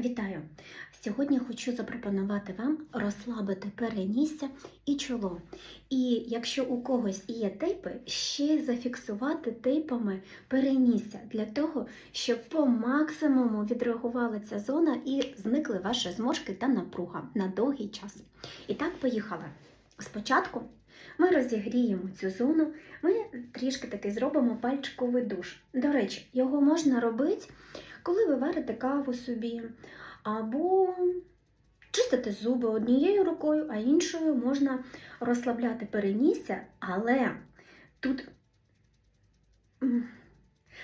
Вітаю! Сьогодні хочу запропонувати вам розслабити перенісся і чоло. І якщо у когось є тейпи, ще зафіксувати тейпами перенісся для того, щоб по максимуму відреагувала ця зона і зникли ваші зморшки та напруга на довгий час. І так, поїхали. Спочатку ми розігріємо цю зону, ми трішки таки зробимо пальчиковий душ. До речі, його можна робити коли ви варите каву собі, або чистите зуби однією рукою, а іншою можна розслабляти перенісся, але тут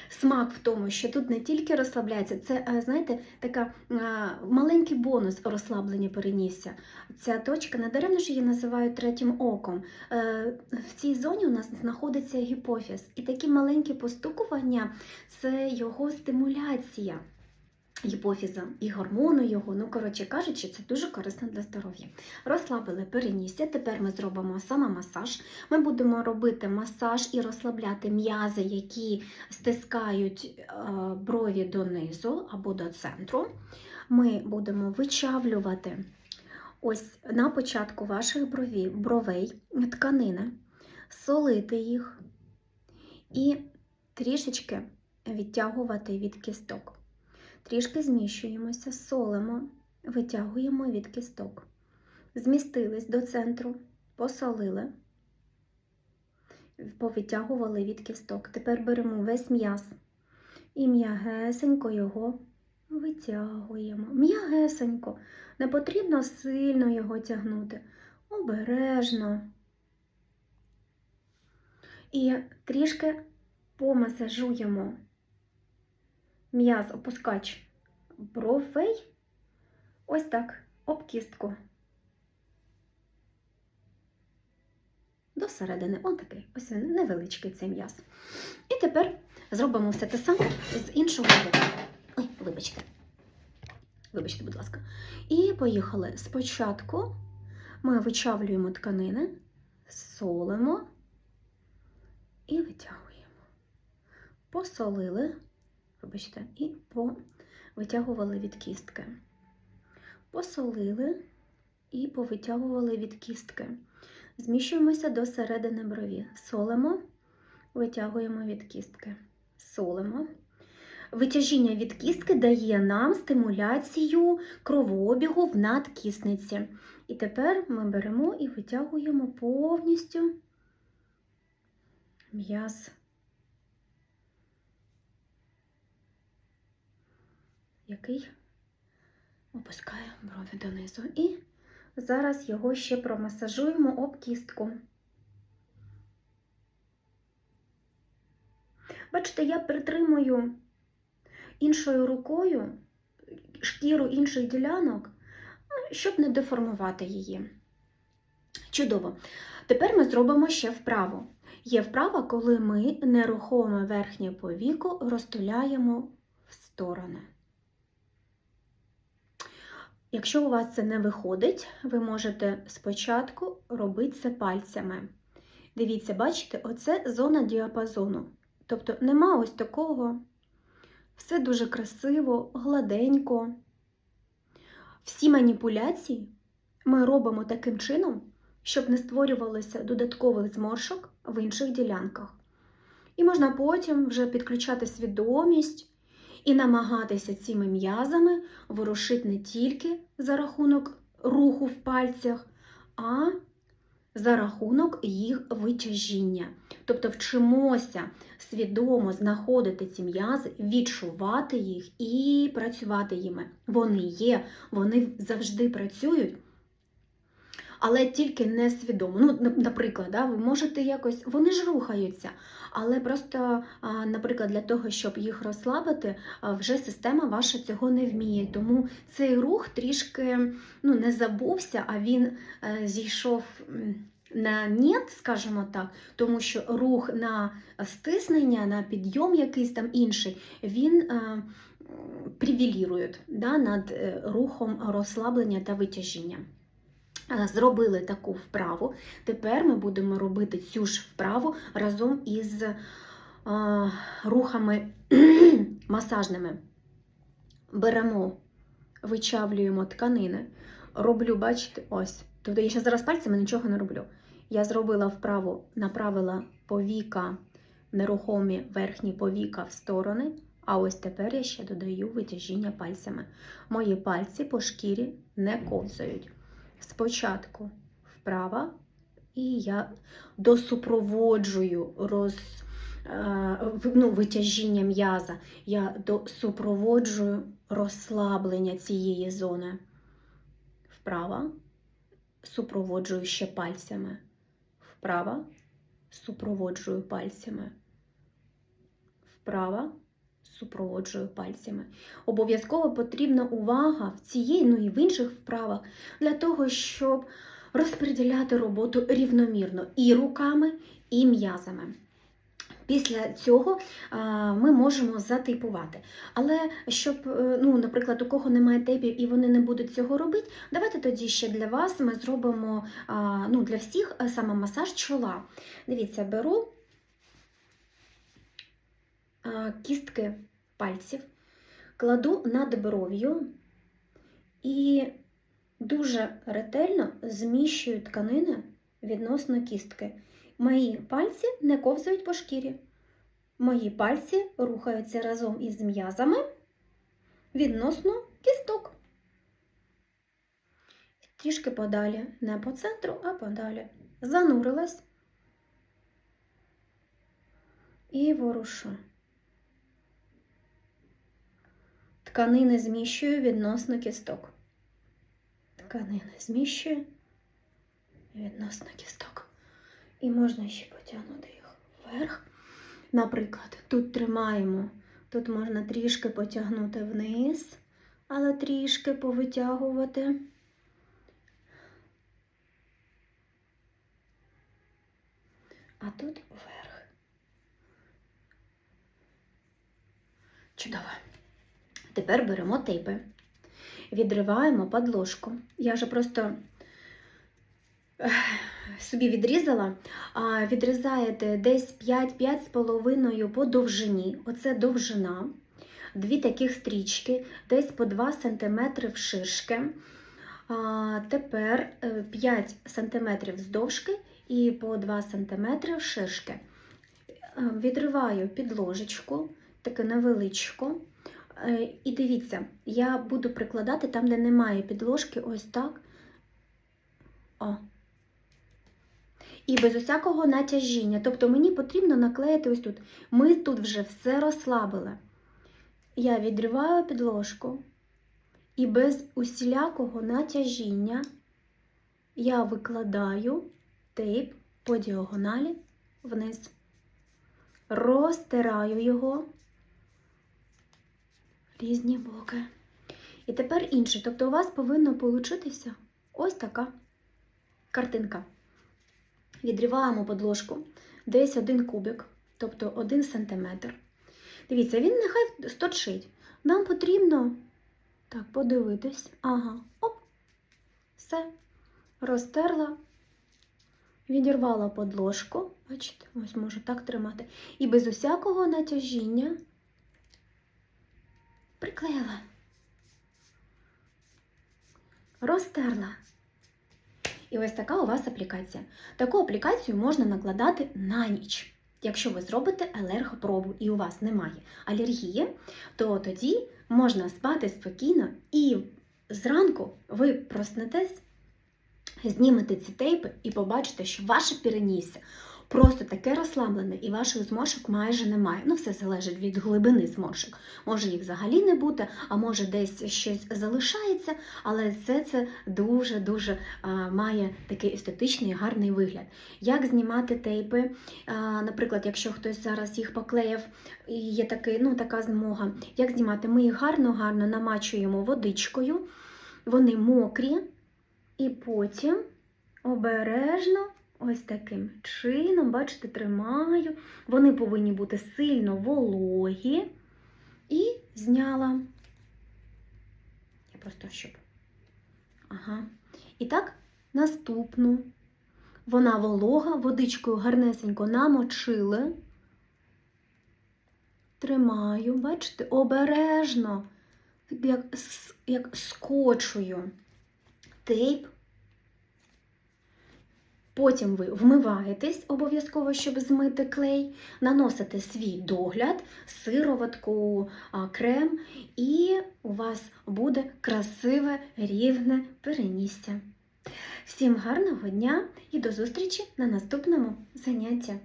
смак в тому, що тут не тільки розслабляється, це, е, знаєте, така а, маленький бонус розслаблення перенісся. Ця точка, не даремно ж її називають третім оком. Е, В цій зоні у нас знаходиться гіпофіз, і такі маленькі постукування це його стимуляція гіпофіза і гормону його. Ну, коротше кажучи, це дуже корисно для здоров'я. Розслабили перенісся. Тепер ми зробимо самомасаж. Ми будемо робити масаж і розслабляти м'язи, які стискають е, брові донизу або до центру. Ми будемо вичавлювати ось на початку ваших брові, бровей тканини, солити їх і трішечки відтягувати від кісток. Трішки зміщуємося, солимо, витягуємо від кісток. Змістились до центру, посолили, повитягували від кісток. Тепер беремо весь м'яз і м'ягесенько його витягуємо. М'ягесенько. Не потрібно сильно його тягнути. Обережно. І трішки помасажуємо м'яз опускач бровей. Ось так, об кістку. До середини. Ось такий, ось він невеличкий цей м'яз. І тепер зробимо все те саме з іншого боку. Ой, вибачте. Вибачте, будь ласка. І поїхали. Спочатку ми вичавлюємо тканини, солимо і витягуємо. Посолили, вибачте, і повитягували від кістки. Посолили і повитягували від кістки. Зміщуємося до середини брові. Солимо, витягуємо від кістки. Солимо. Витяжіння від кістки дає нам стимуляцію кровообігу в надкісниці. І тепер ми беремо і витягуємо повністю м'яз. Який опускає брові донизу. І зараз його ще промасажуємо об кістку. Бачите, я притримую іншою рукою шкіру інших ділянок, щоб не деформувати її. Чудово. Тепер ми зробимо ще вправо. Є вправа, коли ми нерухоме верхнє повіко розтуляємо в сторони. Якщо у вас це не виходить, ви можете спочатку робити це пальцями. Дивіться, бачите, оце зона діапазону. Тобто нема ось такого. Все дуже красиво, гладенько. Всі маніпуляції ми робимо таким чином, щоб не створювалося додаткових зморшок в інших ділянках. І можна потім вже підключати свідомість і намагатися цими м'язами ворушити не тільки за рахунок руху в пальцях, а за рахунок їх витяжіння. Тобто вчимося свідомо знаходити ці м'язи, відчувати їх і працювати їми. Вони є, вони завжди працюють. Але тільки несвідомо. Ну, наприклад, да, ви можете якось, вони ж рухаються, але просто, наприклад, для того, щоб їх розслабити, вже система ваша цього не вміє. Тому цей рух трішки ну, не забувся, а він е, зійшов на нет, скажімо так, тому що рух на стиснення, на підйом якийсь там інший, він е, привілірує да, над е, рухом розслаблення та витяжіння. Е, зробили таку вправу. Тепер ми будемо робити цю ж вправу разом із рухами масажними. Беремо вичавлюємо тканини. Роблю, бачите, ось. Тобто я ще зараз пальцями нічого не роблю. Я зробила вправо, направила повіка, нерухомі верхні повіка в сторони, а ось тепер я ще додаю витяжіння пальцями. Мої пальці по шкірі не ковзають. Спочатку вправо, і я досупроводжую роз, е, ну, витяжіння м'яза. Я досупроводжую розслаблення цієї зони. Вправо, супроводжую ще пальцями. Вправо, супроводжую пальцями. Вправо, супроводжую пальцями. Обов'язково потрібна увага в цій, ну і в інших вправах для того, щоб розподіляти роботу рівномірно і руками, і м'язами. Після цього ми можемо затейпувати. Але щоб, е, ну, наприклад, у кого немає тейпів і вони не будуть цього робити, давайте тоді ще для вас ми зробимо ну, для всіх е, саме масаж чола. Дивіться, беру кістки пальців, кладу над бров'ю і дуже ретельно зміщую тканини відносно кістки. Мої пальці не ковзають по шкірі. Мої пальці рухаються разом із м'язами відносно кісток. Трішки подалі, не по центру, а подалі. Занурилась і ворушу. Тканини зміщую відносно кісток. Тканини зміщую відносно кісток. І можна ще потягнути їх вверх. Наприклад, тут тримаємо, тут можна трішки потягнути вниз, але трішки повитягувати. А тут вверх. Чудово. Тепер беремо тейпи, відриваємо подложку. Я вже просто собі відрізала, відрізаєте десь 5-5,5 по довжині. Оце довжина. Дві таких стрічки, десь по 2 см вширшки. Тепер е, 5 см здовжки і по 2 см вширшки. Е, Відриваю підложечку, таку невеличку. Е, І дивіться, я буду прикладати там, де немає підложки, ось так. О. І без усякого натяжіння. Тобто мені потрібно наклеїти ось тут. Ми тут вже все розслабили. Я відриваю підложку і без усілякого натяжіння я викладаю тейп по діагоналі вниз. Розтираю його різні боки. І тепер інше. Тобто у вас повинно получитися ось така картинка. Відриваємо подложку десь один кубик, тобто один сантиметр. Дивіться, він нехай сточить. Нам потрібно так, подивитись. Ага, оп, все. Розтерла, відірвала подложку. Бачите, ось можу так тримати. І без усякого натяжіння приклеїла. Розтерла. І ось така у вас аплікація. Таку аплікацію можна накладати на ніч. Якщо ви зробите алергопробу і у вас немає алергії, то тоді можна спати спокійно і зранку ви проснетесь, знімете ці тейпи і побачите, що ваше перенісся просто таке розслаблене, і ваших зморшок майже немає. Ну, все залежить від глибини зморшок. Може їх взагалі не бути, а може десь щось залишається, але все це дуже-дуже має такий естетичний гарний вигляд. Як знімати тейпи? А, наприклад, якщо хтось зараз їх поклеїв, і є такий, ну, така змога. Як знімати? Ми їх гарно-гарно намачуємо водичкою, вони мокрі, і потім обережно. Ось таким чином, бачите, тримаю. Вони повинні бути сильно вологі. І зняла. Я просто щоб. Ага. І так, наступну. Вона волога, водичкою гарнесенько намочили. Тримаю, бачите, обережно як, як скочую тейп. Потім ви вмиваєтесь обов'язково, щоб змити клей, наносите свій догляд, сироватку, крем, і у вас буде красиве рівне перенісся. Всім гарного дня і до зустрічі на наступному занятті!